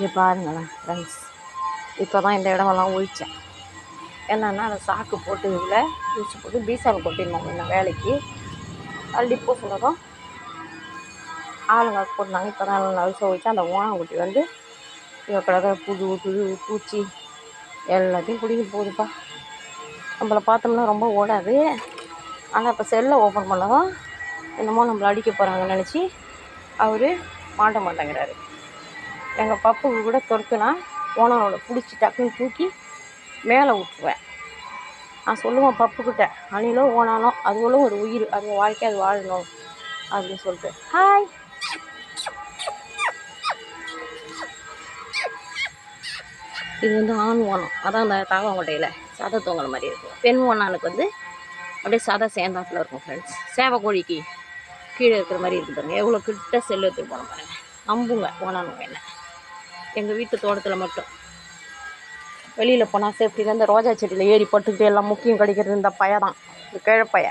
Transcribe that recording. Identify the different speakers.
Speaker 1: இங்கே பாருங்களேன் ஃப்ரெண்ட்ஸ் இப்போ தான் இந்த இடமெல்லாம் ஒழித்தேன் என்னென்னா அந்த சாக்கு போட்டு இதில் ஊசி போட்டு பீசால் கொட்டிருந்தோம் என்ன வேலைக்கு. அள்ளி பூ சொன்னதும் ஆளுங்க போட்டாங்க. இப்போ தான் நலுச ஒழிச்சு அந்த ஓனாங்குட்டி வந்து இங்கே கிடக்கிற புழு புழு பூச்சி எல்லாத்தையும் பிடிக்க போகுதுப்பா. நம்மளை பார்த்தோம்னா ரொம்ப ஓடாது. ஆனால் இப்போ செல்லை ஓப்பன் பண்ணதும் என்னமோ நம்மளை அடிக்க போகிறாங்கன்னு நினச்சி அவர் மாட்ட மாட்டேங்கிறாரு. எங்கள் பப்புக்கு கூட தொடுத்துனா ஓனரோட பிடிச்சி டக்குன்னு தூக்கி மேலே விட்டுருவேன் நான் சொல்லுவேன் பப்புக்கிட்ட அணிலோ ஓனானோ அதுகளும் ஒரு உயிர் அது வாழ்க்கை அது வாழணும் அப்படின்னு சொல்லிட்டு. ஹாய் இது வந்து ஆண் ஓனம். அதான் அந்த தாவங்கொட்டையில் சதை தூங்குற மாதிரி இருக்கும். பெண் ஓனானுக்கு வந்து அப்படியே சதை சேர்ந்தாப்பில் இருக்கும் ஃப்ரெண்ட்ஸ் சேவை கோழிக்கு கீழே இருக்கிற மாதிரி இருக்குது பாருங்கள் எவ்வளோ கிட்ட செல்லு எடுத்துகிட்டு போன பாருங்கள் நம்புங்க ஓனானுங்க என்ன. எங்கள் வீட்டு தோட்டத்தில் மட்டும். வெளியில் போனால் சேஃப்டியில் இந்த ரோஜா செடியில் ஏறி பட்டுக்கிட்டு எல்லாம் முக்கியம் கிடைக்கிறது இந்த பய தான். இந்த கிழப்பைய